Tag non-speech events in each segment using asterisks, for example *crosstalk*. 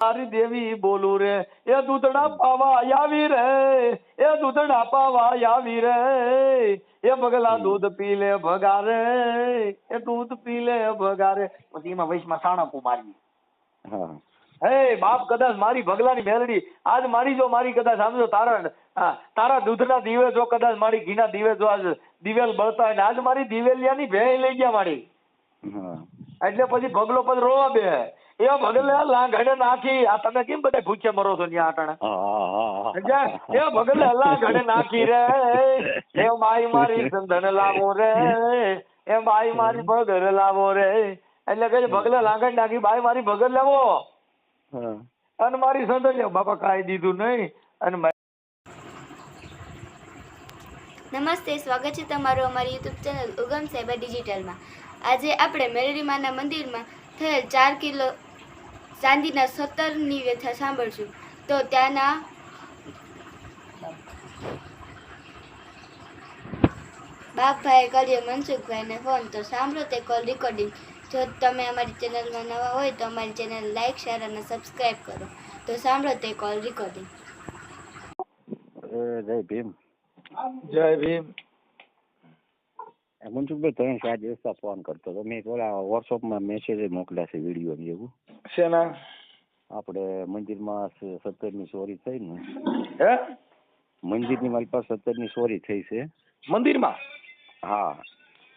મારી દેવી બોલું રે એ દૂધડા પાવા આવી રે એ દૂધડા પાવા આવી રે એ બગલા દૂધ પી લે ભગારે એ દૂધ પી લે ભગારે. પછી એમાં વૈશમાં સાણપું મારી હે. બાપ કદાચ મારી ભગલાની મેલડી આજ મારી જો મારી કદાચ સમજો તારા હા, તારા દૂધના દીવે જો કદાચ મારી ઘીના દીવે જો આજ દિવેલ બળતા હોય આજ મારી દિવેલિયાની ભેંસ લઈ ગયા મારી. એટલે પછી ભગલો પછી રોવા બે એ ભગલે લાંઘડે નાખી. આ તમે કેમ બધા ભૂખ્યા મરો છો ત્યાં આટાણે? એ ભગલે લાંઘડે નાખી રે. એ માઈ મારી સંધન લાવો રે. એ માઈ મારી ભગર લાવો રે. એટલે કહે ભગલે લાંઘડ નાખી બાઈ મારી ભગર લાવો. અને મારી લેવો બાપા કાઈ દીધું નહીં. અને નમસ્તે સ્વાગત છે તમારું અમારી યુટ્યુબ ચેનલ ઉગમ સાયબર ડિજિટલમાં. આજે આપણે મેરડીમાના મંદિરમાં થયેલ ચાર કિલો ચાંદીના સત્તરની વ્યથા સાંભળશું. તો ત્યાંના બાપભાઈએ કર્યો મનસુખભાઈને ફોન. તો સાંભળો તે કોલ રેકોર્ડિંગ જો તમે અમારી ચેનલમાં નવા હોય તો અમારી ચેનલ લાઇક શેર અને સબસ્ક્રાઈબ કરો. તો સાંભળો તે કોલ રેકોર્ડિંગ જય ભીમ. જય ભીમ. મનસુખભાઈ ત્રણ ચાર દિવસ ફોન કરતો હતો. મેં થોડા વોટ્સઅપમાં મેસેજ મોકલ્યા છે વીડિયો ને એવું. શેના? આપણે મંદિરમાં સત્તર સત્તરની ચોરી થઈ ને. હે? મંદિરની મારી પાસે સત્તરની ચોરી થઈ છે. મંદિરમાં? હા.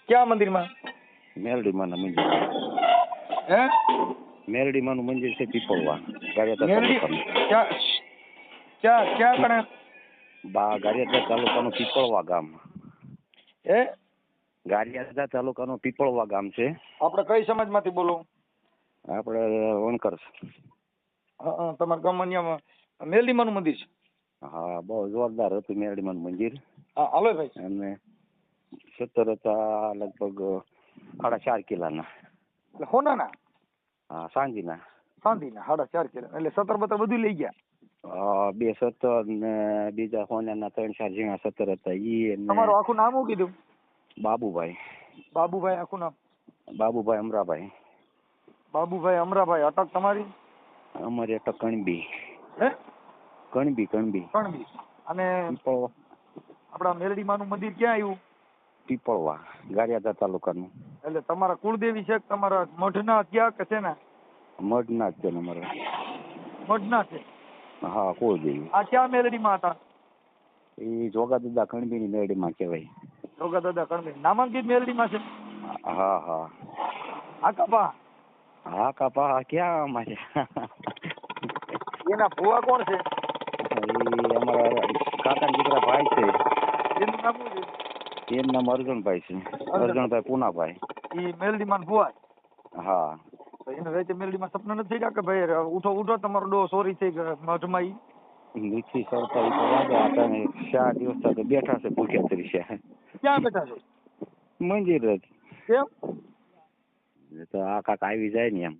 ક્યાં મંદિરમાં? મેરડીમાના મંદિર હે? મેરડીમાનું મંદિર છે પીપળવા. ક્યાં? ક્યાં ક્યાં કણે? બા ગારિયાદા તાલુકાનું પીપળવા ગામ. એ ગારિયાદા તાલુકાનું પીપળવા ગામ છે. આપણે કઈ સમાજમાંથી બોલો? આપણે વણકર તમારે ગામમાં અહીંયા મેલડીમાનું મંદિર છે? હા બહુ જોરદાર હતું મેરડીમાનું મંદિર. હા હાલો ભાઈ. અને સત્તર હતા લગભગ સાડા ચાર કિલાના. એટલે હોનાના? હા સાંજીના. સાંજીના સાડા ચાર કિલા. એટલે સત્તર બત્તર બધું લઈ ગયા? બે સત્તર ને બીજા સોનાના ત્રણ ચાર ઝીણા સત્તર હતા. ઈ તમારું આખું નામ શું કીધું? બાબુભાઈ. બાબુભાઈ આખું નામ? બાબુભાઈ અમરાભાઈ. બાબુભાઈ અમરાભાઈ અટક તમારી? અમારી અટક કણબી. હે? કણબી કણબી. કણબી. અને આપણા મેલડીમાનું મંદિર ક્યાં આવ્યું પીપળવા ગારિયાદા તાલુકાનું. એટલે તમારા કુળદેવી છે તમારા મઢના ક્યાં કે છે ને મઢના છે ને અમારા. મઢના છે. હા કુળદેવી. આ ક્યાં મેલડીમાં હતા? એ જોગા દદા કણબી ની મેરડીમાં કહેવાય. જોગા દાદા કણબી. નામાંકિત મેલડીમાં છે? હા હા. આકાપા હા કાપા ક્યાં અમારે? એના ભુવા કોણ છે? એ અમારા કાકા દીકરા ભાઈ છે. એનું નામ શું છે? એનું નામ અર્જુનભાઈ છે. અર્જુનભાઈ પૂનાભાઈ. ઈ મેલડીમાં ભુવા હા. એને વેચે મેલડીમાં સપના નથી થયા કે ભાઈ ઉઠો ઉઠો તમારો ડો સોરી થઈ ગયો મઠમાં ઈ નીચી સરતા તો વાગ્યા હતા ચાર દિવસ તો બેઠા છે ભૂખ્યા તરીકે. ક્યાં બેઠા છો? મંદિર જ. કેમ? તો આ કાક આવી જાય ને એમ.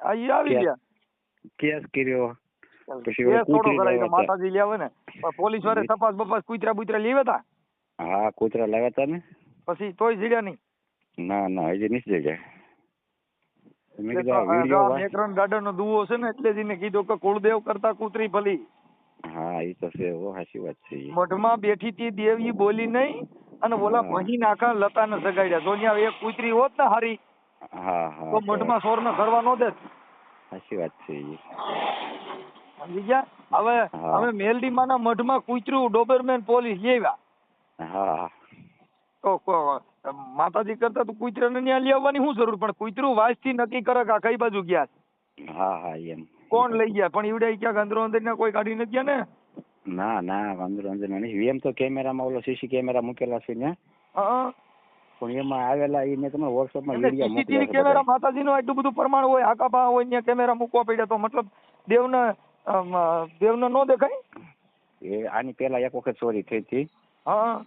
ઈ આવી ગયા. કેસ કર્યો. પછી. માતાજી લેવે ને. પોલીસ વાળે તપાસ બપાસ કુતરા બુતરા લેવા હા કૂતરા લાવ્યા ને. પછી તોય જીડ્યા નહીં? ના ના હજી નથી જગ્યા મેં એટલે કીધું આ તો આ વીડિયો આ મેકરન ગાર્ડન નો દુવો છે ને એટલે જીને કીધું કે કુળદેવ કરતા કૂતરી ભલી. હા એ તો છે સાચી વાત છે. મઢમાં બેઠી તી દેવી બોલી નહીં અને ઓલા હા. વહી નાખા લતા ને સગાડ્યા જો એક કૂતરી હોત ને હારી હા હા તો મઢમાં સોર ને કરવા નો દે સાચી વાત છે. સમજી ગયા? હવે હવે મેલડી મેલડીમાના મઢમાં કૂતરું ડોબરમેન પોલીસ હા. તો માતાજી કરતા તો કૂતરાને ત્યાં લઈ આવવાની શું જરૂર? પણ કૂતરું વાંચથી નક્કી કરે કે કઈ બાજુ ગયા. હા હા એમ. કોણ લઈ ગયા? પણ ઈવડે ક્યાંક અંદરો અંદર ને કોઈ કાઢી નથી ગયા ને? ના ના વાંધો અંદર નહીં એમ તો કેમેરામાં ઓલો સીસી કેમેરા મૂકેલા છે ને? હા. પણ એમાં આવેલા ઈ મેં તમને વોટ્સઅપમાં વીડિયો સીસીટીવી કેમેરા. માતાજીનું આટલું બધું પ્રમાણ હોય આકાપા હોય ત્યાં કેમેરા મૂકવા પડ્યા તો મતલબ દેવને દેવને ન દેખાય? એ આની પેલા એક વખત ચોરી થઈ હતી. હા.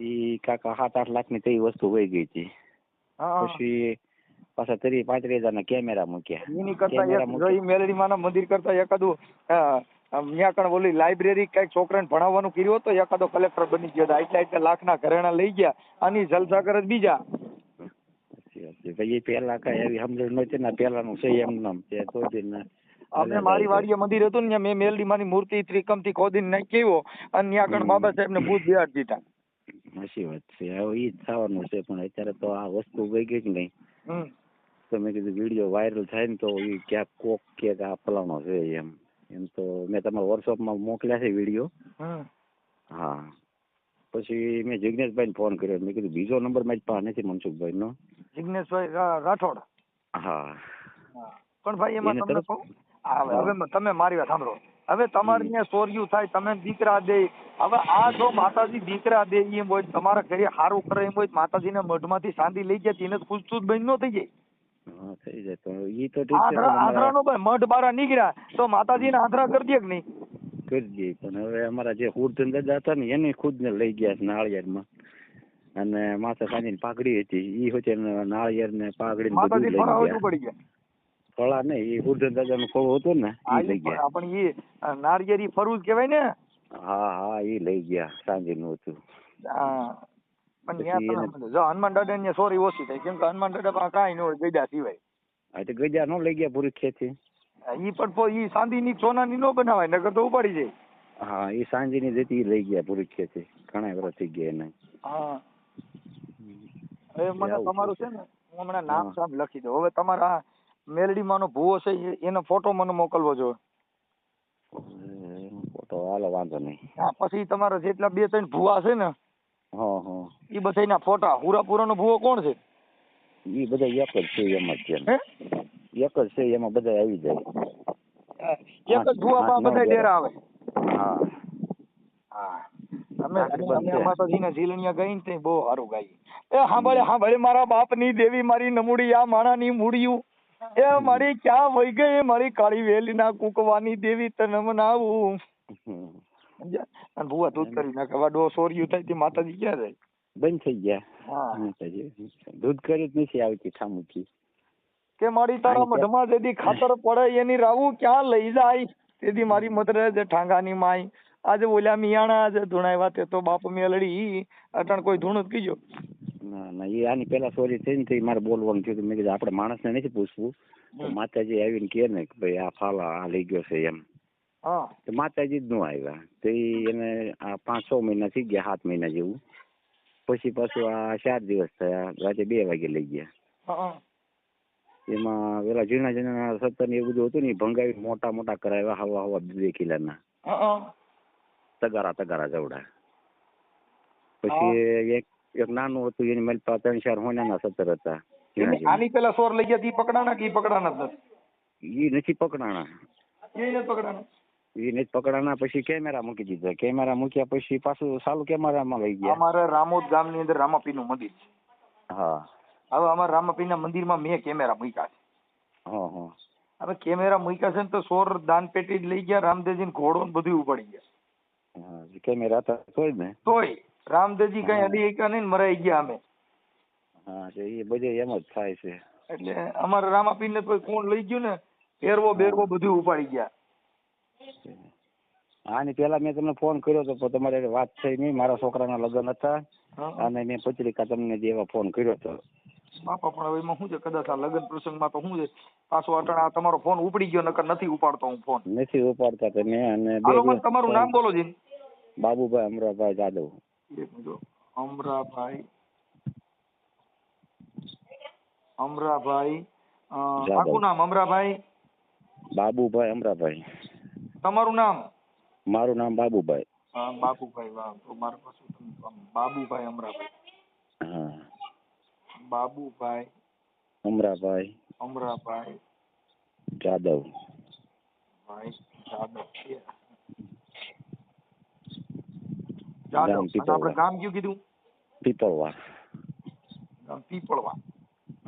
ઈ કાકા સાત આઠ લાખની તે વસ્તુ વહી ગઈ હતી. હા. પછી પાછા ત્રીસ પાંત્રીસ હજાર ના કેમેરા મૂક્યા. એની કરતા મેલડી મેલડીમાના મંદિર કરતા એકાદું ન્યા કણ ઓલી લાઇબ્રેરી કંઈક છોકરાને ભણાવવાનું કર્યું હતું? એકાદો કલેક્ટર બની ગયો આટલા આટલા લાખના ઘરેણા લઈ ગયા. અને જલસા કરે જ બીજા. છે. ભાઈ એ પેલા કઈ એવી સમજણ નહોતી ને પેલાનું છે એમ નામ તે તો અમે મારી વાડીએ મંદિર હતું ને મેં મેલડી માની મૂર્તિ ત્રિકમથી ખોદીને નાખી આવ્યો અને ત્યાં આગળ બાબા બાબા સાહેબને ભૂત બિહાર દીધા. સાચી વાત છે. હવે ઈ જ થવાનું છે પણ અત્યારે તો આ વસ્તુ ગઈ ગઈ કે નહીં હમ. તો મેં કીધું વીડિયો વાયરલ થાય ને તો ઈ ક્યાંક કોક કે કે આ ફલાણો છે એમ. એમ તો મેં તમારા વર્કશોપમાં મોકલ્યા છે વીડિયો હા. પછી મેં જિજ્ઞેશભાઈને ફોન કર્યો. મેં કીધું બીજો નંબર મારી પાસે નથી મનસુખભાઈનો. જિગ્નેશભાઈ રા- રાઠોડ. હા. પણ ભાઈ એમાં એને તમને કહું? હવે તમે મારી વાત સાંભળો. હવે તમારે. ત્યાં સોર્યું થાય તમે દીકરા દે. હવે આ જો માતાજી દીકરા દે એમ હોય તમારા ઘરે સારું કરે એમ હોય માતાજીને મઢમાંથી શાંતિ લઈ ગયા તેને ખુશખુશ બની ન થઈ જાય. હા થઈ જાય. તો ઈ તો ઠીક છે પણ ભાઈ મઢ બારા નીકળ્યા તો માતાજીને આંધળા કરી દે કે નહીં? કરી દે પણ હવે અમારા જે હુરધન દાદા હતા ને એને ખુદ ને લઈ ગયા નાળિયેરમાં. અને માતા સાંજની પાઘડી હતી. ઈ હોતે નાળિયેર ને પાઘડી બધું લઈ ગયા. પડી ગયા? ફળા ને એ હુરધન દાદા નું ફળું હતું ને એ ઈ લઈ ગયા. પણ એ નાળિયેર નાળિયેરી ફરવું જ કહેવાય ને? હા હા ઈ લઈ ગયા સાંજે નું હતું. હા. પણ જો હનુમાન દાદા ને સોરી ઓછી થાય કેમ કે હનુમાન દાદા પાસે કાંઈ ન હોય ગઈડા સિવાય. તો નો લઈ ગયા પૂરી ખેતી? ઈ પણ ઈ ચાંદીની સોનાની નો બનાવાય નકર તો ઉપાડી જાય. હા એ સાંજીની જતી લઈ ગયા પૂરી ખેતી. ઘણા વર્ષ થઈ ગયા એને. હા. હવે મને તમારું છે. ને હું હમણાં નામ હા. લખી દઉં. હવે તમારા મેલડીમાંનો ભૂવો છે એનો ફોટો મને મોકલવો જોઈએ ફોટો હાલો વાંધો નહીં. હા પછી તમારા જેટલા બે ત્રણ ભૂવા છે ને હા હા. એ બધાના ફોટા. હુરાપુરાનો ભૂવો કોણ છે? એ બધા એક જ છે એમાં જ છે. એક જ છે એમાં બધા આવી જાય. એક જ ભૂવા પાસે બધા ડેરા આવે. હા. હા. અમે અમે માતાજીના ઝીલણિયા ગઈ ને તે બહુ સારું ગાઈ એ સાંભળે સાંભળે મારા બાપની દેવી મારી નમુડી આ માણાની મૂડિયું. એ મારી ક્યાં વહી ગઈ? મારી કાળી વેલીના કુકવાની દેવી તને મનાવું? અને ભૂવા દૂધ કરી નાખે. વાડો સોર્યું થાય તે માતાજી ક્યાં જાય? બંધ થઈ ગયા. માતાજી. દૂધ કરી જ નથી આવતી ઠામુકી કે મારી તારા મઢમાં જેથી ખાતર પડે એની રાવું ક્યાં લઈ જાય? તેથી મારી મધરે જે ઠાંગાની માય આજે બોલ્યા મિયાણા આજે ધૂણાવ્યા તે તો બાપ મેલડી. અટણ કોઈ ધૂણ જ કીજો. ના ના એ આની પેલા સોરી થઈ ને મારે બોલવાનું થયું મેં કીધું આપણે માણસને નથી પૂછવું. માતાજી આવીને કહે ને કે ભાઈ આ ફાલા આ લઈ ગયો છે એમ. તો માતાજી જ નું આવ્યા. તો એને પાંચ છ મહિના થઈ ગયા સાત મહિના જેવું. પછી પાછું આ ચાર દિવસ થયા રાતે બે વાગે લઈ ગયા. એમાં પેલા ઝીણા ઝીણા સત્તર એવું બધું હતું ને ભંગાવી મોટા મોટા કરાવ્યા હવા હવા બે કિલાના. તગારા તગારા જવડા. પછી એક એક નાનું હતું એની મારી પાસે ત્રણ ચાર હોનાના સત્તર હતા. આની પેલા સોર લઈ ગયા તી પકડાના કે પકડાના જ નથી પકડાણા. એ નથી પકડાના ઈ જ પકડાના પછી કેમેરા મૂકી દીધા. કેમેરા મૂક્યા પછી પાછું સાલું કેમેરામાં લઈ ગયા. અમારે રામોદ ગામની અંદર રામાપીનું મંદિર છે. હા. હવે અમારા રામાપીના મંદિરમાં મેં કેમેરા મૂક્યા છે. હા હા. હવે કેમેરા મૂક્યા છે ને તો સોર દાન પેટી જ લઈ ગયા રામદેવજી ઘોડો ને બધું ઉપાડી ગયા. હા કેમેરા હતા તોય ને. તોય રામદેવજી કઈ. અડી એકા નહીં મરાઈ ગયા અમે. હા એ બધે એમ જ થાય છે. એટલે અમારા રામાપીને કોઈ કોણ લઈ ગયું ને ફેરવો બેરવો બધું ઉપાડી ગયા. આની પેલા મેં તમને ફોન કર્યો હતો પણ તમારે વાત થઈ નહીં. મારા છોકરાના લગ્ન હતા. અને મેં પત્રિકા તમને દેવા ફોન કર્યો હતો બાપા પણ હવે એમાં શું છે? કદાચ આ લગ્ન પ્રસંગમાં તો શું છે? પાછો અટાણા તમારો ફોન ઉપડી ગયો નકર નથી ઉપાડતો હું ફોન નથી ઉપાડતા તમે અને તમારું નામ બોલો જી બાબુભાઈ અમરાભાઈ જાદવ. અમરાભાઈ. અમરાભાઈ આખું નામ અમરાભાઈ? બાબુભાઈ અમરાભાઈ. તમારું નામ? મારું નામ બાબુભાઈ. હા, બાબુભાઈ વાહ. તો મારે પાછું બાબુભાઈ અમરાભાઈ. હા. બાબુભાઈ. અમરાભાઈ. અમરાભાઈ. જાદવ. ભાઈ જાદવ. છે. જાદવ. આપણે ગામ કયું કીધું? પીપળવા. ગામ પીપળવા.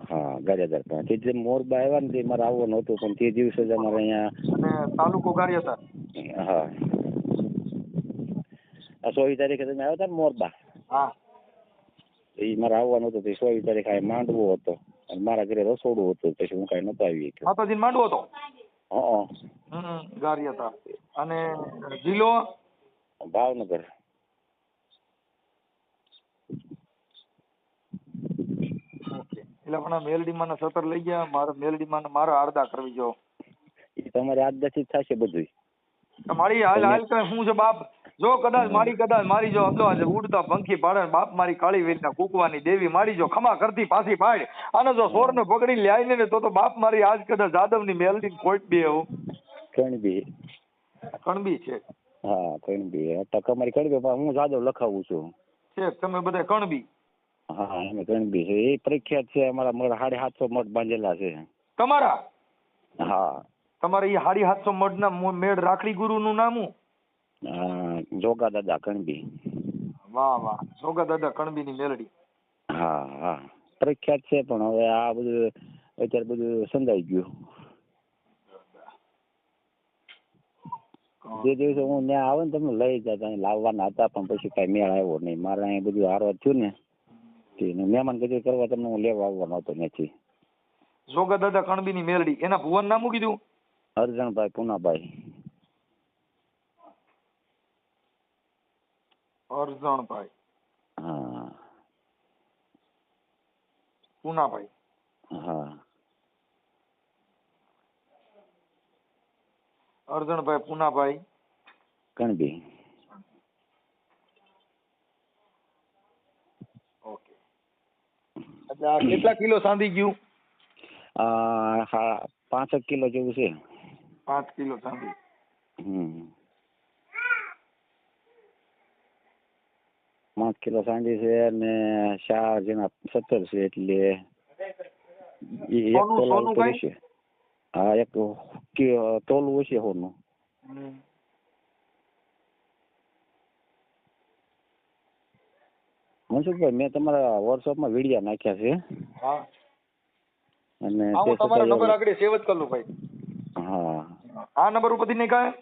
હા ગારિયાધાર પાસે. તે જે મોરબા આવ્યા ને તે મારે આવવાનું હતું પણ તે દિવસે જ અમારે અહીંયા તાલુકો ગારિયાધાર. હા. આ સોવી તારીખે તમે આવ્યા હતા ને મોરબા હા. એ મારે આવવાનું હતું તે સોવી તારીખે આ માંડવો હતો. અને મારા ઘરે રસોડું હતું પછી હું કાંઈ નતો આવી માતાજીને માંડવો હતો? હા. હમ ગારિયાધાર. અને જિલ્લો? ભાવનગર ઓકે એટલે પણ મેલડીમાં સતર લઈ ગયા મારે મેલડીમાં મારે આરદા કરવી જો. એ તમારે આજ દસથી જ થશે બધું મારી હાલ હાલ કઈ શું છે બાપ? જો કદાચ મારી કદાચ મારી જો અમદાવાદ ઉડતા પંખી પાડે બાપ મારી કાળી વેલના કૂકવાની દેવી મારી જો ખમા કરતી પાછી પાડ. અને જો સોરને પકડી લે આવીને તો તો બાપ મારી આજ કદાચ જાદવની મેલડી કોઈટ બી એવું. કણબી. કણબી છે. હા કણબી. અટક અમારી કણબી હું જાદવ લખાવું છું. છે તમે બધા કણબી. હા અમે કણબી છે. એ પ્રખ્યાત છે અમારા મઢ સાડે સાતસો મઠ બાંધેલા છે. તમારા? હા. તમારે એ હાડી હાથસો મઢના મેળ રાખડી ગુરુનું નામ હું જોગા દાદા કણબી. વાહ વાહ. જોગા દાદા કણબીની મેલડી. હા હા. પ્રખ્યાત છે પણ હવે આ બધું અત્યારે બધું સંધાઈ ગયું. જે દિવસે હું ત્યાં આવે ને તમને લઈ જતા લાવવાના હતા પણ પછી કઈ મેળ આવ્યો નહીં. મારે અહીંયા બધું હારવા થયું ને મહેમાન ગતિ કરવા તમને હું લેવા આવવાનો હતો ત્યાંથી. સોગા દાદા કણબીની મેલડી. એના ભુવન નામ કીધું? અરજણભાઈ પુનાભાઈ. અરજણભાઈ હા. પૂનાભાઈ. હા. અરજણભાઈ પૂનાભાઈ. કણબી ઓકે એટલે આ કેટલા કિલો સાંધી ગયું? હા પાંસઠ કિલો જેવું છે. પાંચ કિલો સાંધી. હમ. પાંચ કિલો સાંધી છે અને ચાર જેના સત્તર છે એટલે એક તોલા ઉપર હા એક તોલું હશે સોનું. મનસુખભાઈ મેં તમારા વોટ્સઅપમાં વીડિયો નાખ્યા છે. હા. અને હા, હું તમારો નંબર આગળ સેવ જ કરી લઉં ભાઈ. હા. આ નંબર ઉપરથી નહીં કાંઈ?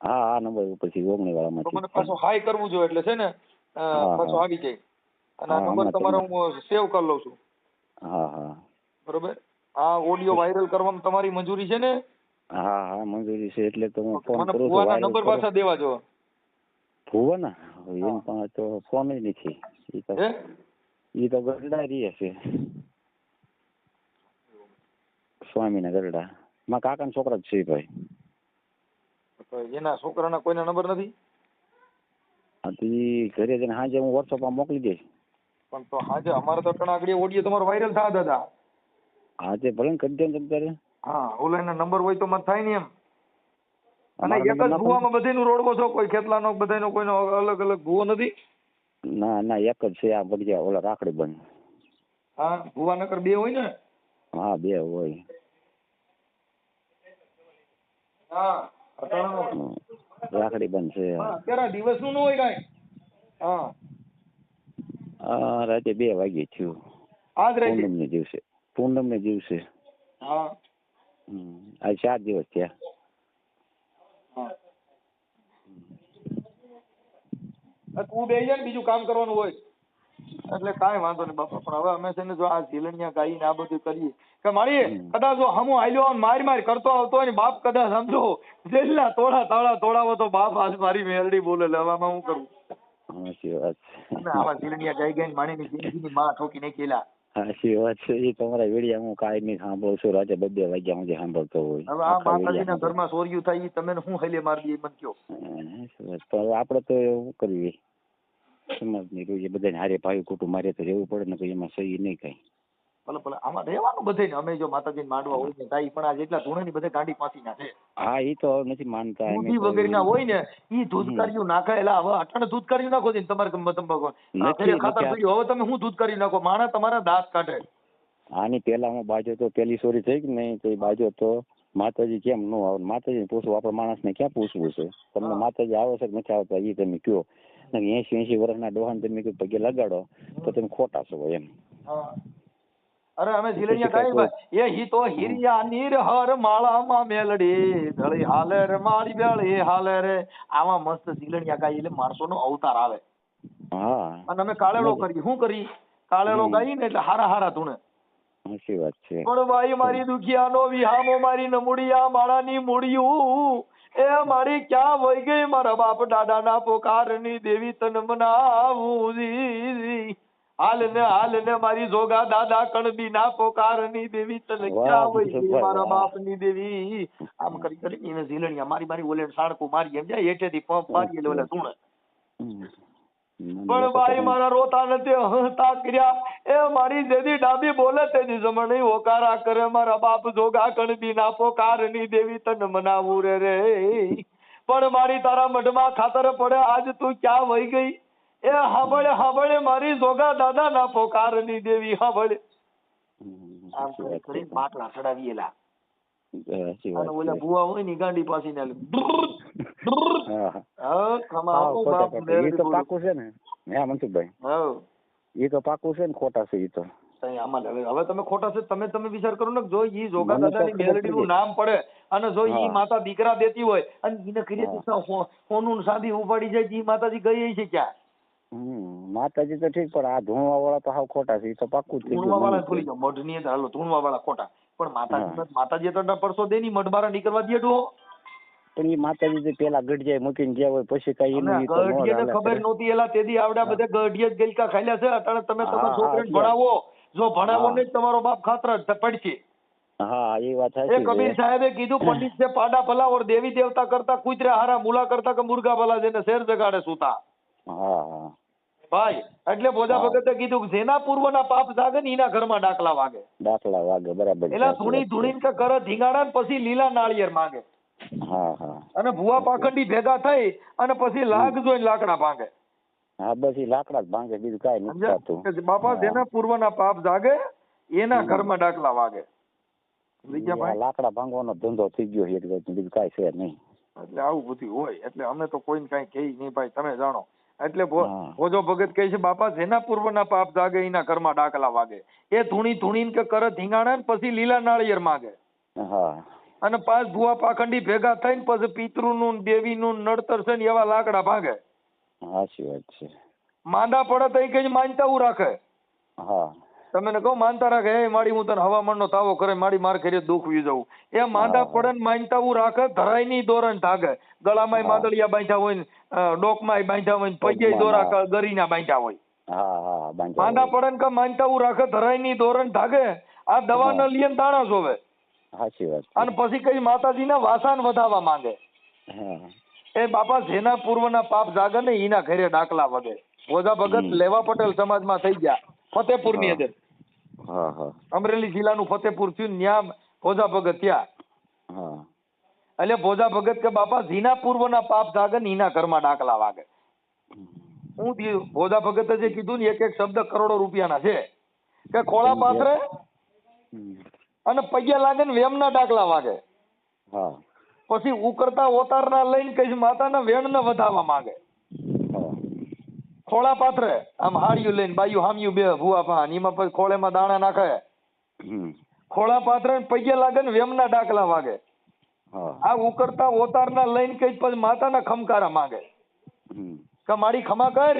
હા આ નંબર ઉપરથી ઓગણી તો મને વાળામાંથી પાછું હાઈ કરવું જોઈએ એટલે છે ને અ, હા, પાછું આવી જાય. અને આ હા, નંબર આમાં તમારો હું સેવ કરી લઉં છું. હા હા. બરોબર? આ ઓડિયો વાયરલ કરવામાં તમારી મંજૂરી છે ને? હા હા મંજૂરી છે એટલે તો હું ફોન મને કરું છું ભુવાના viral નંબર કરો. પાછા દેવા જો. ભુવાના? એમ પણ તો ફોન નથી. ઈ તો એ તો ગરડા રહે છે. સ્વામીના ગરડા. મારા કાકાના છોકરા જ છે ભાઈ. તો એના છોકરાના કોઈના નંબર નથી? હા ઘરે જઈને હાજે હું વોટ્સઅપમાં મોકલી દઈશ. પણ તો હાજે અમારે તો ટણા આગળ ઓડિયો તમારો વાયરલ થા દાદા. હાજે ભલે ને કરી દે ને તમ હા ઓલાના નંબર હોય તો મત થાય ને એમ. અને એક જ નાખો બધીનું રોડવો છો કોઈ ખેતલાનો બધાનો કોઈનો અલગ અલગ ભુવો નથી? ના ના એક જ છે આ બગીચા ઓલા રાખડી બંધ. હા ભુવા નકર બે હોય ને? હા બે હોય. હા રાખડી બંધ છે. અત્યારે દિવસનું હોય કાંઈ? હા. રાતે બે વાગે થયું. આજ રાતે? પૂનમ ને દિવસે. પૂનમ ને દિવસે. હા. હમ. આ ચાર દિવસ થયા. તું બે જા ને બીજું કામ કરવાનું હોય. એટલે કાંઈ વાંધો નહીં બાપા પણ હવે અમે છે ને જો આ ઝીલણિયા ગાઈ ને આ બધું કરીએ. કે મારી કદાચ જો હમો હાલ્યો આમ મારી મારી કરતો આવતો હોય ને બાપ કદાચ સમજો જેલના તોડા તાળા તોડાવો તો બાપ આજ મારી મેલડી બોલે એટલે હવે હું કરું? સાચી વાત. છે આવા ઝીલણિયા ગાઈ ગાઈને માણીની જિંદગીની માં ઠોકી નાખેલા સાચી વાત છે. એ તમારા વેડિયા હું કાંઈ નહીં સાંભળું છું. રાતે બબે વાગ્યા સુધી સાંભળતો હોય હવે આ માતાજીના ઘરમાં ચોર્યું થાય તમે શું હેલે મારી દે મને કયો. તો હવે આપણે તો એવું કરવી સમાજની રૂએ બધાને હારે ભાઈ કુટુંબ મારે તો રહેવું પડે ને કોઈ એમાં સહી નહીં કાંઈ. ભલે ભલે. આમાં રહેવાનું બધે ને અમે જો માતાજી માંડવા હોય ને તાઈ પણ આ જેટલા ધૂણે ની બધે ગાંડી પાસી નાખે હા એ તો નથી માનતા દૂધી વગેરે ના હોય ને ઈ ધૂધકારીઓ નાખે એટલે હવે અટાણે ધૂધકારીઓ નાખો છે તમારે ગમે તેમ ભગવાન નથી. પીડ્યું, હવે તમે શું ધૂધકારી નાખો? માણા તમારા દાંત કાઢે. આની પેલા હું બાજો તો પેલી સોરી થઈ કે નહીં તો બાજો તો માતાજી કેમ ન આવે? માતાજી પૂછવું આપણે માણસને ક્યાં પૂછવું છે? તમને માતાજી આવે છે કે નથી આવતા? એ તમે કયો. એસી એસી વર્ષના ડોહાને તમે કયો પગે લગાડો તો તમે ખોટા છો એમ. અરે અમે ઝીલણિયા કાંઈ ભાઈ. એ હી તો હિરિયા નિરહર માળામાં મેલડી. ધળી હાલે રે મારી બેળી હાલે રે. આમાં મસ્ત ઝીલણિયા ગાય એટલે માણસોનો અવતાર આવે. હા. અને અમે કાળેલો કરી શું કરી? કાળેલો ગાઈ ને એટલે હારા હારા ધૂણે. સાચી વાત છે. પણ ભાઈ મારી દુખિયાનો વિહામો મારી નમુડિયા માળાની મૂડિયું એ મારી ક્યાં વહી ગઈ? મારા બાપ દાદાના પોકારની દેવી તન મનાવું. હાલ ને હાલ ને મારી જોગા દાદા કણબી ના પોકારની દેવી તને ક્યાં હોય મારા. બાપની દેવી. આમ કરી કરી એને ઝીલણિયા. મારી મારી ઓલે સાડકું મારી એમ જાય હેઠેથી પંપ મારી એટલે ઓલે સુણે પણ ભાઈ મારા રોતા નથી હતા કર્યા. એ મારી જેદી ડાબી બોલે તેની જમણી હોકારા કરે. મારા બાપ જોગા કણબી ના પોકારની દેવી તને મનાવું રે રે. પણ મારી તારા મઢમાં ખાતર પડે. આજ તું ક્યાં વહી ગઈ? એ હબળે હબળે મારી જોગા દાદા ના પોકારની દેવી હબળે. આમ. માટલા ચડાવીએલા અને ઓલા ભુવા હોય ને ગાંડી ને તો પાકું છે ને. હા મનસુખભાઈ? એ તો પાકું છે ને ખોટા છે એ તો. આમાં હવે તમે ખોટા છે તમે તમે વિચાર કરો ને જો ઈ જોગા દાદાની મેલડીનું નામ પડે અને જો ઈ માતા દીકરા દેતી હોય અને એને સો- સોનું ને ઉપાડી જાય ઈ માતાજી ગઈ છે ક્યાં? માતાજી તો ઠીક પણ આ ધૂણવા વાળા તો હાવ ખોટા છે એ તો પાકું જ ધૂણવા વાળા ખોલી જાવ મઢની હાલો ધૂણવા વાળા ખોટા. પણ માતાજી. માતાજી તો પરસો દે ની મઢ બારા નીકળવા દે ડો પણ એ માતાજી જે પેલા ગઢિયા મૂકીને ગયા હોય પછી કઈ એનું હાલે ખબર નહોતી એલા તેથી આવડા. બધા ગઢિયા જ ગલકા ખાલ્યા છે અત્યારે તમે તમારા છોકરાને ભણાવો. જો ભણાવો. ને તમારો બાપ ખાતર જ પડશે. હા એ વાત એ કબીર સાહેબે કીધું *coughs* પંડિત છે પાડા ભલા ઓર દેવી દેવતા કરતા કુતરા હારા મુલા કરતા કે મુર્ગા ભલા જેને શેર જગાડે સુતા. હા હા. ભાઈ એટલે બોધા. ભગતે કીધું જેના પૂર્વના પાપ જાગે ને એના ઘરમાં ડાકલા વાગે. ડાકલા વાગે બરાબર એટલે ધૂણી ધૂણી કે કરે ધીંગાડા ને પછી લીલા નાળિયેર માંગે. હા હા. અને ભૂવા પાખંડી ભેગા થઈ અને પછી લાગ જોઈને લાકડા ભાંગે. હા બસ એ લાકડા જ ભાંગે બીજું કાંઈ નથી થતું. બાપા. જેના પૂર્વના પાપ જાગે એના. ઘરમાં ડાકલા વાગે. લાકડા ભાંગવાનો ધંધો થઈ ગયો છે બીજું કાંઈ છે નહીં. એટલે આવું બધું હોય એટલે અમે તો કોઈને કઈ કહી નહીં ભાઈ તમે જાણો. એટલે ભોજો ભગત કહે છે બાપા જેના પૂર્વના પાપ જાગે એના ઘરમાં ડાકલા વાગે. એ ધૂણી ધૂણી કે કરે ધીંગાણા ને પછી લીલા નાળિયેર માગે. અને પાંચ ભુવા પાખંડી ભેગા થઈને પછી પિતૃનું ને દેવીનું ને નડતર છે ને એવા લાકડા ભાગે. સાચી વાત છે. માંદા પડે તો એ કઈ માનતા રાખે. હા. તમે ને કહો માનતા રાખે એ માડી હું તને હવામાનનો તાવો કરે માડી માર કરી દુખવી જવું એ માંદા પડે ને માનતા હું રાખે ધરાય નહીં દોરણ થાગે ગળામાં માદળિયા બાંધ્યા હોય ને અ, ડોકમાંય બાંધ્યા હોય ને પગે દોરા. ગરીના બાંધ્યા હોય. માંદા પડે ને કે માનતા હું રાખે ધરાય નહીં દોરણ થાગે આ દવા. ન લીએ દાણા જોવે અને પછી કઈ માતાજીના વાસાન વધાવવા માંગે. એ બાપા જેના પૂર્વના પાપ જાગે ને એના ઘરે ડાકલા વગે. ઓઝા ભગત લેવા પટેલ સમાજમાં થઈ ગયા ફતેપુરની. અંદર. હા હા. અમરેલી જિલ્લાનું ફતેપુર થયું ન્યા ભોજા ભગત થયા હા. એટલે ભોજા ભગત કે બાપા જીના પૂર્વના પાપ જાગે ને એના ઘરમાં ડાકલા વાગે. હું ભોજા ભગતે જે કીધું ને એક એક શબ્દ કરોડો રૂપિયાના છે. કે ખોળા પાથરે. અને પૈયા લાગે ને વેમના ડાકલા વાગે. હા. પછી ઉકરતા ઓતારના લઈને કઈ માતાના વેણને વધાવવા માંગે. ખોળા પાથરે. આમ હાડિયું લઈને બાયું હામ્યું બે ભૂવા પાન એમાં પછી ખોળેમાં દાણા નાખે. ખોળા પાથરે ને પગે લાગે ને વેમના ડાકલા વાગે. આ ઉકરતા ઓતારના લઈને કઈ પછી માતાના ખમકારા માંગે. કે મારી ખમા કર.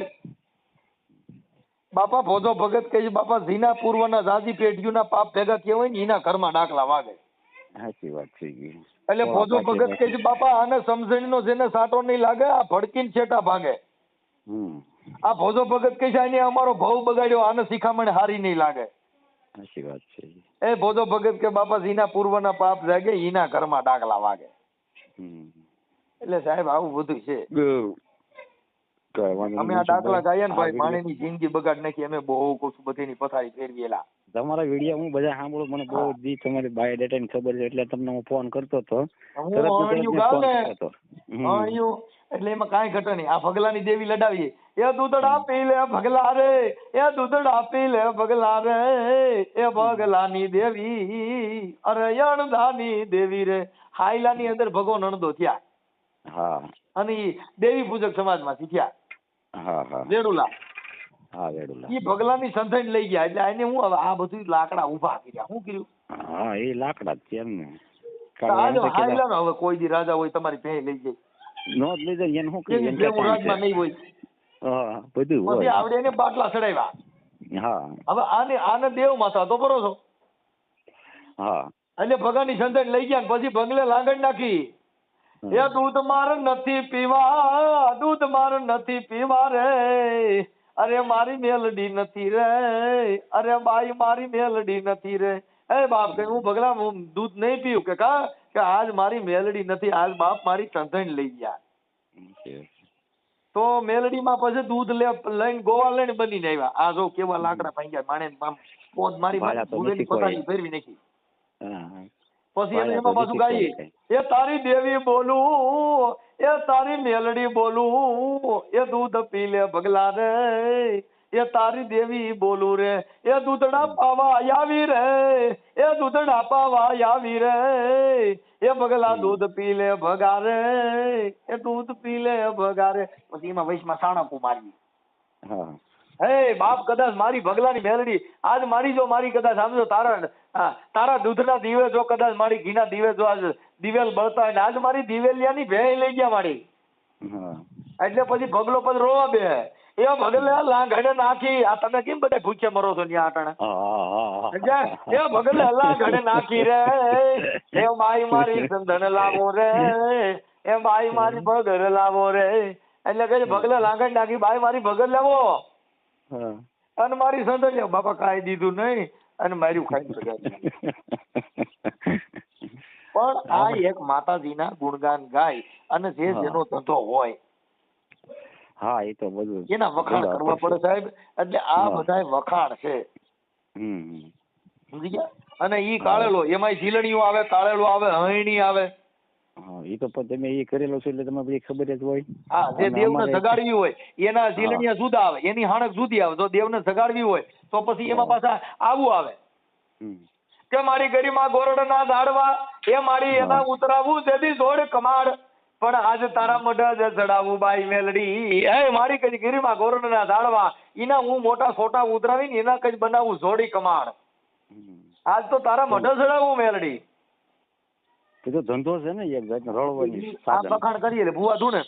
બાપા ભોજો ભગત કહે છે બાપા ઝીના પૂર્વના જાજી પેઢીઓના પાપ ભેગા હોય ને એના ઘરમાં ડાકલા વાગે. સાચી વાત થઈ ગઈ એટલે ભોજો ભગત. કહે છે બાપા આને સમજણીનો જેને સાટો નહીં લાગે આ ભડકીને છેટા ભાગે. હમ. આ ભોજો ભગત કહે છે આને અમારો ભાવ બગાડ્યો આને શિખામણ હારી નહીં લાગે. સાચી વાત છે એ ભોજો ભગત કે બાપા ઝીના પૂર્વના પાપ જાગે એના ઘરમાં ડાકલા વાગે. એટલે સાહેબ આવું બધું છે. અમે આ દાખલા. ગાયા ને ભાઈ માણેની જિંદગી બગાડ નાખી અમે બહુ કુછ બધીની પથારી ફેરવેલા. તમારા વીડિયો હું બધા સાંભળું મને બહુ. જી તમારી બાયોડેટા ની ખબર છે એટલે તમને હું ફોન કરતો હતો. એટલે એમાં કાંઈ ઘટે નહીં. આ ભગલાની દેવી લડાવીએ. એ દૂધડા પી લે ભગલા રે એ દૂધડા પી લે ભગલા રે એ ભગલાની દેવી અરે અણદાની દેવી રે. હાઈલાની અંદર ભગવાન અણધો થયા. હા. અને દેવી પૂજક સમાજમાંથી થયા. હા હા. વેડુલા હા વેડુલા ઈ ભગલાની સંથાઈને લઈ ગયા એટલે એને હું હવે આ બધું લાકડા ઊભા કર્યા. શું કર્યું? હા એ લાકડા જ છે એમ તો કારણ આજો કે એમ તો કીધા- હાઈલા હવે કોઈ દી રાજા હોય તમારી ભેં લઈ જાય. નો જ લીધો ને એને શું કર્યું? એની એને જેવું કાંઈ રાજમાં નહીં હોય. હા બધું પછી હોય. આવડે એને બાટલા ચડાવ્યા. હા. હવે આને આને દેવ માથા તો બરો છો હા. એટલે ભગાની સંતાન લઈ ગયા ને પછી બંગલે લાંગણ નાખી. એ દૂધ માર નથી પીવા દૂધ માર નથી પીવા રે. અરે મારી મેલડી નથી રે. અરે બાઈ મારી મેલડી નથી રે. એ બાપ કે હું ભગલા હું દૂધ નહીં પીવું કે કા? કે આજ મારી મેલડી નથી આજ બાપ મારી ટંધણ લઈ ગયા. તો મેલડીમાં પછી દૂધ લે લઈને ગોવા લઈને બનીને આવ્યા. આ જો કેવા લાકડા ભાંગ્યા માણે પોત મારી. પતાકી ફેરવી નાખી. પછી એને એમાં પાછું ગાઈએ. એ તારી દેવી બોલું એ તારી મેલડી બોલું એ દૂધ પી લે ભગલા રે. એ તારી દેવી બોલું રે. એ દૂધડા પાવા આવી રે. એ દૂધડા પાવા આવી રે. એ ભગલા દૂધ પી લે ભગા રે એ દૂધ પી લે ભગા રે પછી એમાં વૈશમાં સાણકું મારી હા. હે બાપ કદાચ મારી ભગલાની મેલડી આજ મારી જો મારી કદાચ સમજો તારા તારા દૂધના દીવે જો કદાચ મારી ઘીના દીવે જો આજ દિવેલ બળતા હોય આજ મારી દિવેલિયાની ભેળ લઈ ગયા મારી. એટલે પછી ભગલો પદ રોવા બે. એ ભગલે લાંઘડે નાખી. આ તમે કેમ બધા ભૂખ્યા મરો છો ન્યા આટણે? એ ભગલે લાંઘડે નાખી રે. એ માઈ મારી ચંદન લાવો રે. એ માઈ મારી ભગર લાવો રે. એટલે કે ભગલે લાંઘડ નાખી. બાઈ મારી ભગર લાવો. અને મારી સંદર્ભ બાપા ખાઈ દીધું નહીં અને માર્યું ખાઈને સગાઈ *laughs* પણ આ એક માતાજીના ગુણગાન ગાય અને જે. જેનો ધંધો હોય. હા એ તો બધું એના વખાણ કરવા પડે સાહેબ. એટલે આ બધા વખાણ છે. સમજી ગયા? અને ઈ કાળેલો એમાંય જીલણીઓ આવે કાળેલો આવે હયણી આવે. હા એ તો તમે એ કરેલો છો એટલે તમને બધી ખબર જ હોય. હા જે દેવને જગાડવી હોય એના ઝીલણીયા જુદા આવે એની હાણક જુદી આવે. જો દેવને જગાડવી હોય તો પછી એમાં પાછા આવું આવે. કે મારી ગરીમાં ગોરડના ઝાડવા એ મારી એના ઉતરાવું જેથી જોડ કમાડ. પણ આજ તારા મઢા જ ચડાવું બાઈ મેલડી. એ મારી કઈ ગીરીમાં ગોરડના ઝાડવા એના હું મોટા સોટા ઉતરાવીને એના કઈ બનાવું જોડી કમાડ. આજ તો તારા મઢા ચડાવું મેલડી. એ તો ધંધો છે ને એક જાતનો રળવાની સાધન. બખાણ કરીએ એટલે ભૂવા ધૂને.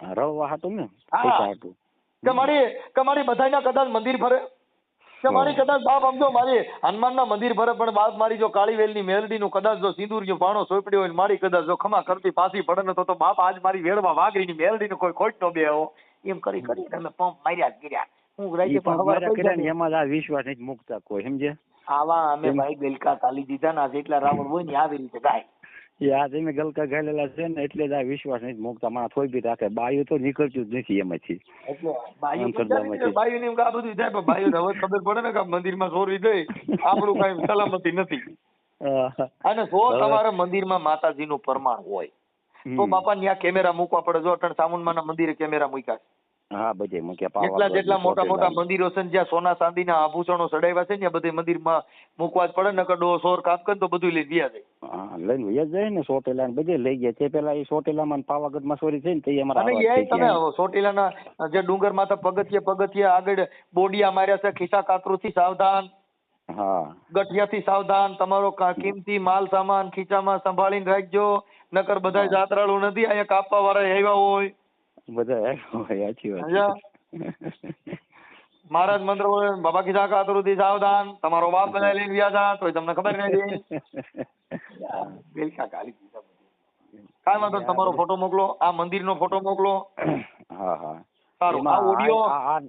રળવા હાટું ને પૈસા હાટું. કે મારી કે મારી બધાયના કદાચ મંદિર ફરે. કે મારી કદાચ બાપ સમજો મારી હનુમાનના મંદિર ફરે પણ બાપ મારી જો કાળીવેલની મેલડીનું કદાચ જો સિંદૂરનો પાણો સોપડ્યો હોય મારી કદાચ જો ખમા કરતી પાછી પડે ને તો તો બાપ આજ મારી વેળમાં વાઘરીની મેલડીને કોઈ ખોટ નો બેહો એમ કરી કરી અમે પંપ માર્યા જ કર્યા. હું રાજ્ય પણ એમાં આ વિશ્વાસ નથી મૂકતા કોઈ સમજે આવા અમે ભાઈ બેલકા તાલી દીધા ના જેટલા રાવણ હોય ને આવી રીતે ગાય. એ આ તમે ગલકા ખાયેલા છે ને એટલે જ આ વિશ્વાસ નથી મૂકતા. મારા થોઈ બી રાખે. બાયું તો નીકળતું જ નથી એમાંથી. બાયું જાય, એમ આ બધું થાય પણ બાયુંને હવે ખબર પડે ને કે મંદિરમાં ચોરી થઈ આપણું કઈ સલામતી નથી. અને જો તમારા મંદિરમાં માતાજીનું પ્રમાણ હોય તો. બાપા ત્યાં કેમેરા મૂકવા પડે. જો અટણ સામુંડમાના મંદિરે કેમેરા મૂક્યા છે. હા બધે મૂક્યા જેટલા એટલા જેટલા મોટા મોટા મંદિરો છે ને જ્યાં સોના ચાંદીના આભૂષણો ચડાવ્યા છે ને ત્યાં બધે મંદિરમાં મૂકવા જ પડે નકર ડો સોર કાપ કરે તો બધું લઈ ગયા જાય. હા લઈને વયા જાય ને સોટેલા ને બધે લઈ ગયા. તે પેલા એ સોટેલામાં પાવાગઢમાં સોરી થઈ ને તે અમારા અને એ તમે સોટેલાના જે ડુંગર માથા પગથિયે પગથિયે આગળ બોડિયા માર્યા છે ખિસ્સા કાતરુથી સાવધાન. હા. ગઠિયાથી સાવધાન તમારો કિંમતી માલ સામાન ખીચામાં સંભાળીને રાખજો. નકર બધા જાત્રાળુ નથી અહીંયા કાપવા વાળા આવ્યા હોય. બધા સાચી વાત મહારાજ મંત્ર બોલે બાબા ખિસ્સા કાતરુથી સાવધાન તમારો બાપ બધા લઈને વ્યા હતા તો તમને ખબર નથી બેલકા ગાલી. કાંઈ વાંધો તમારો ફોટો મોકલો આ મંદિરનો ફોટો મોકલો. હા હા. સારું આ ઓડિયો આ-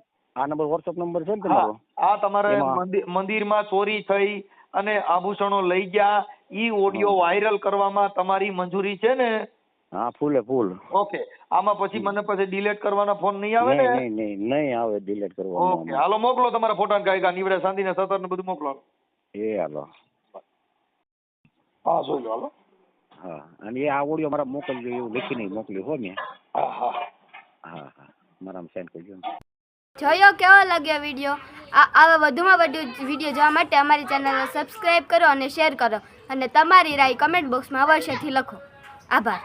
નંબર વોટ્સએપ નંબર છે ને તમારો? આ તમારે મંદિર- મંદિરમાં ચોરી થઈ અને આભૂષણો લઈ ગયા. ઈ ઓડિયો વાયરલ કરવામાં તમારી મંજૂરી છે ને? હા ફૂલે ફૂલ. ઓકે. આમાં પછી મને પછી ડિલીટ કરવાના ફોન નહીં આવે ને? નહીં નહીં નહીં આવે ડિલીટ ઓકે હાલો મોકલો તમારા ફોટા ગાયકા નીવડે શાંતિ ને સતર ને બધું મોકલો એ હાલો. હા જોઈ લો હાલો. હા અને એ આ ઓડિયો મારા મોકલજો એવું લખીને મોકલ્યું હો મેં. હા હા. હા હા. મારામાં સેન્ડ કરજો. જોયો કેવો લાગ્યો વીડિયો આ આવા વધુમાં વધુ વીડિયો જોવા માટે અમારી ચેનલને સબસ્ક્રાઈબ કરો અને શેર કરો. અને તમારી રાય કમેન્ટ બોક્સમાં અવશ્યથી લખો. આભાર.